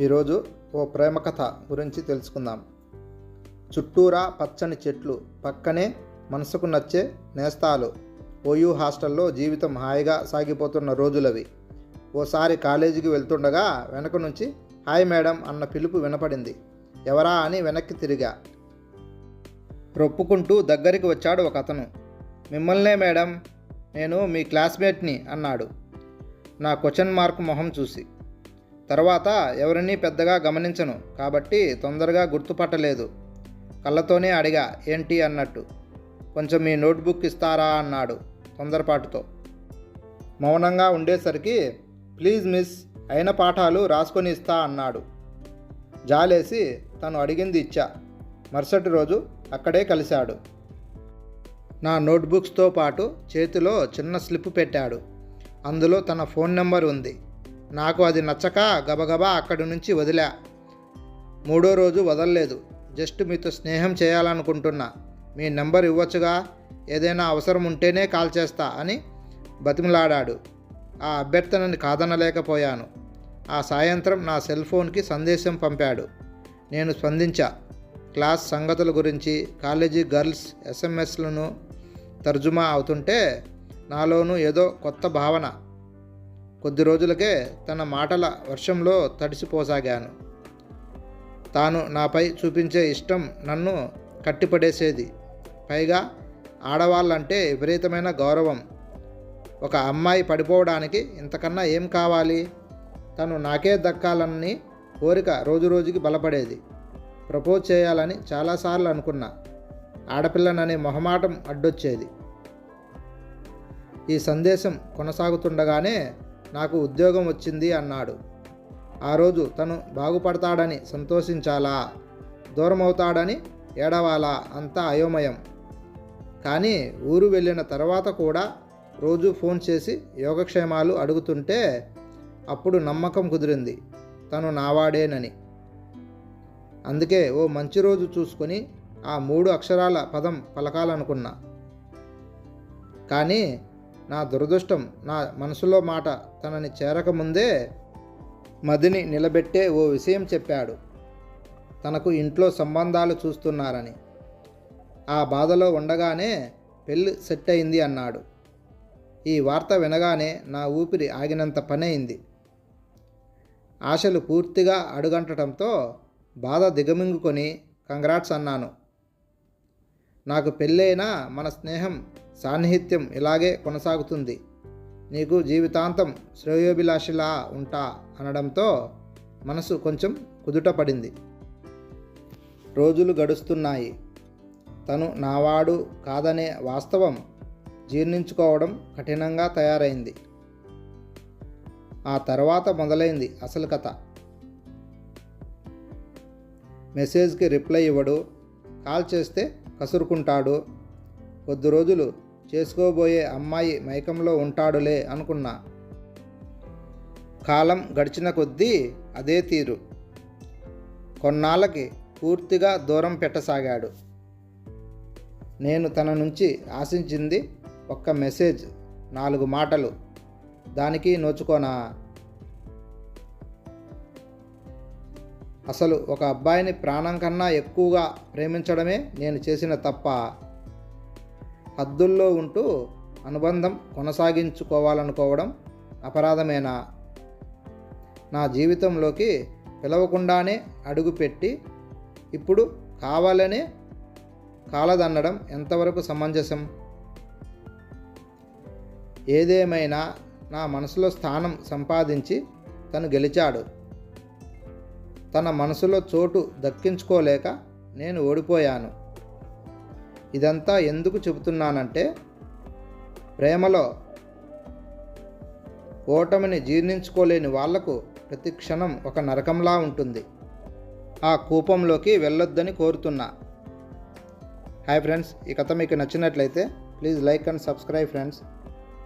ఈరోజు ఓ ప్రేమ కథ గురించి తెలుసుకుందాం. చుట్టూరా పచ్చని చెట్లు పక్కనే మనసుకు నచ్చే నేస్తాలు. ఓయూ హాస్టల్లో జీవితం హాయిగా సాగిపోతున్న రోజులవి. ఓసారి కాలేజీకి వెళ్తుండగా వెనక నుంచి హాయ్ మేడం అన్న పిలుపు వినపడింది. ఎవరా అని వెనక్కి తిరిగా. రొప్పుకుంటూ దగ్గరికి వచ్చాడు ఒక అతను మిమ్మల్నే మేడం నేను మీ క్లాస్మేట్ని అన్నాడు. నా క్వశ్చన్ మార్క్ మొహం చూసి. తర్వాత ఎవరినీ పెద్దగా గమనించను కాబట్టి తొందరగా గుర్తుపట్టలేదు. కళ్ళతోనే అడిగా ఏంటి? అన్నట్టు. కొంచెం మీ నోట్బుక్ ఇస్తారా? అన్నాడు తొందరపాటుతో. మౌనంగా ఉండేసరికి ప్లీజ్ మిస్ అయిన పాఠాలు రాసుకొని ఇస్తా అన్నాడు. జాలేసి తను అడిగింది ఇచ్చా. మరుసటి రోజు అక్కడే కలిశాడు. నా నోట్బుక్స్తో పాటు చేతిలో చిన్న స్లిప్ పెట్టాడు. అందులో తన ఫోన్ నెంబర్ ఉంది. నాకు అది నచ్చక గబగబా అక్కడి నుంచి వదిలా. మూడో రోజు వదలలేదు. జస్ట్ మీతో స్నేహం చేయాలనుకుంటున్నా. మీ నెంబర్ ఇవ్వచ్చుగా? ఏదైనా అవసరం ఉంటేనే కాల్ చేస్తా అని బతిమలాడాడు. ఆ అభ్యర్థనని కాదనలేకపోయాను. ఆ సాయంత్రం నా సెల్ ఫోన్కి సందేశం పంపాడు. నేను స్పందించా. క్లాస్ సంగతుల గురించి కాలేజీ గర్ల్స్ ఎస్ఎంఎస్లను తర్జుమా అవుతుంటే నాలోనూ ఏదో కొత్త భావన కొద్ది రోజులకే తన మాటల వర్షంలో తడిసిపోసాగాను. తాను నాపై చూపించే ఇష్టం నన్ను కట్టిపడేసేది. పైగా ఆడవాళ్ళంటే విపరీతమైన గౌరవం. ఒక అమ్మాయి పడిపోవడానికి ఇంతకన్నా ఏం కావాలి? తను నాకే దక్కాలని కోరిక రోజు రోజుకి బలపడేది. ప్రపోజ్ చేయాలని చాలాసార్లు అనుకున్నా. ఆడపిల్లననే మొహమాటం అడ్డొచ్చేది. ఈ సందేశం కొనసాగుతుండగానే నాకు ఉద్యోగం వచ్చింది అన్నాడు. ఆ రోజు తను బాగుపడతాడని సంతోషించాలా? దూరం అవుతాడని ఏడవాలా? అంతా అయోమయం. కానీ ఊరు వెళ్ళిన తర్వాత కూడా రోజు ఫోన్ చేసి యోగక్షేమాలు అడుగుతుంటే అప్పుడు నమ్మకం కుదిరింది. తను నావాడేనని. అందుకే ఓ మంచి రోజు చూసుకొని ఆ మూడు అక్షరాల పదం పలకాలనుకున్నా. కానీ నా దురదృష్టం నా మనసులో మాట తనని చేరకముందే మదిని నిలబెట్టే ఓ విషయం చెప్పాడు. తనకు ఇంట్లో సంబంధాలు చూస్తున్నారని. ఆ బాధలో ఉండగానే పెళ్ళి సెట్ అయింది అన్నాడు. ఈ వార్త వినగానే నా ఊపిరి ఆగినంత పనైంది ఆశలు పూర్తిగా అడుగంటడంతో బాధ దిగమింగుకొని కంగ్రాట్స్ అన్నాను. నాకు పెళ్ళైనా మన స్నేహం సాన్నిహిత్యం ఇలాగే కొనసాగుతుంది. నీకు జీవితాంతం శ్రేయోభిలాషిలా ఉంటా అనడంతో మనసు కొంచెం కుదుట పడింది రోజులు గడుస్తున్నాయి. తను నావాడు కాదనే వాస్తవం జీర్ణించుకోవడం కఠినంగా తయారైంది. ఆ తర్వాత మొదలైంది అసలు కథ. మెసేజ్కి రిప్లై ఇవ్వడు. కాల్ చేస్తే కసురుకుంటాడు. కొద్ది రోజులు చేసుకోబోయే అమ్మాయి మైకంలో ఉంటాడులే అనుకున్నా. కాలం గడిచిన కొద్దీ అదే తీరు. కొన్నాళ్ళకి పూర్తిగా దూరం పెట్టసాగాడు. నేను తన నుంచి ఆశించింది ఒక్క మెసేజ్ నాలుగు మాటలు. దానికి నోచుకోనా? అసలు ఒక అబ్బాయిని ప్రాణం కన్నా ఎక్కువగా ప్రేమించడమే నేను చేసిన తప్ప హద్దుల్లో ఉంటూ అనుబంధం కొనసాగించుకోవాలనుకోవడం అపరాధమేనా? నా జీవితంలోకి పిలవకుండానే అడుగుపెట్టి ఇప్పుడు కావాలనే కాలదన్నడం ఎంతవరకు సమంజసం? ఏదేమైనా నా మనసులో స్థానం సంపాదించి తను గెలిచాడు. తన మనసులో చోటు దక్కించుకోలేక నేను ఓడిపోయాను. ఇదంతా ఎందుకు చెబుతున్నానంటే ప్రేమలో ఓటమిని జీర్ణించుకోలేని వాళ్ళకు ప్రతి క్షణం ఒక నరకంలా ఉంటుంది. ఆ కూపంలోకి వెళ్ళొద్దని కోరుతున్నా. హాయ్ ఫ్రెండ్స్ ఈ కథ మీకు నచ్చినట్లయితే please like and subscribe friends.